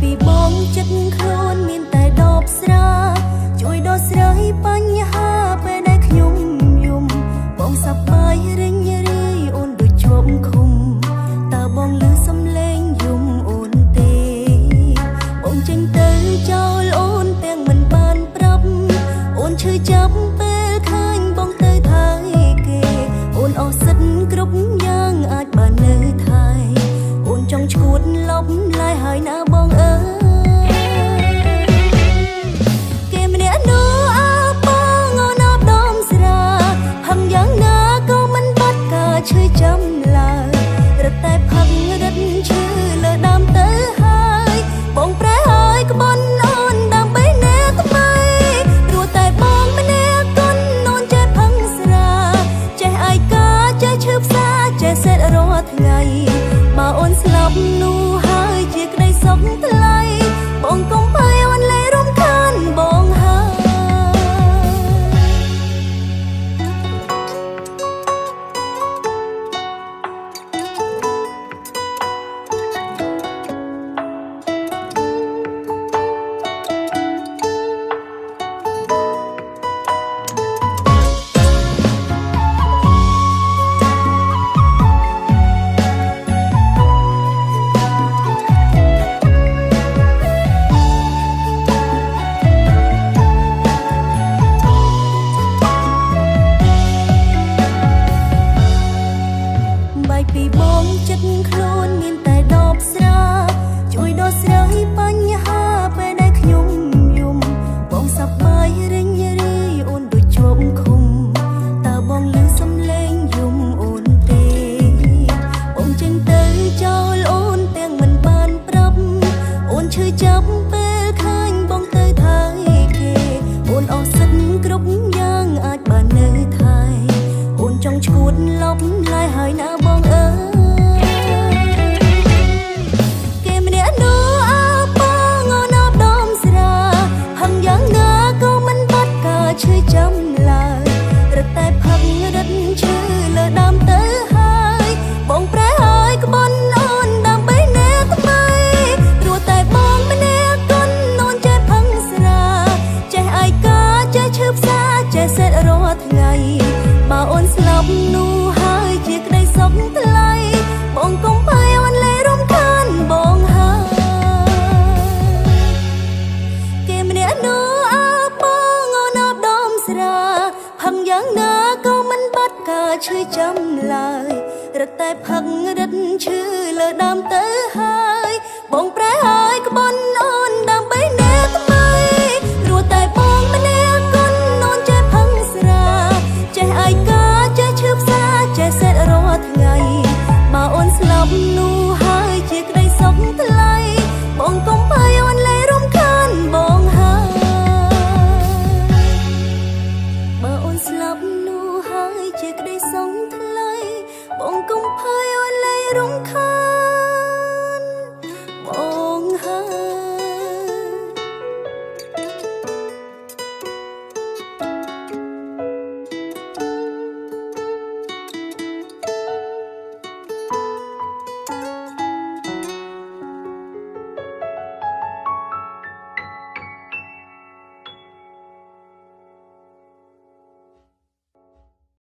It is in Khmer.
ពីបងចិត្តខ្លួនមានតែដបស្រាជួយដោះស្រាយបញ្ហា អូនស្លាប់នោះហើយជាក្តីសុខថ្លៃបងកុំភ័យ ពីបងចិត្តខ្លួន ឡើយរត់តែផឹករត់ឈឺលើដើមទៅហើយបងប្រែហើយក្បន់អូនដើម្បីអ្នកថ្មីព្រោះតែបងម្នាក់គុណអូនចេះផឹងស្រាចេះអាយកាចេះឈឺផ្សាចេះសេតរាល់ថ្ងៃបើអូនស្លាប់នោះ ឈឺចំឡើយរត់តែផឹករត់ឈឺលើដើមទៅហើយបងប្រែ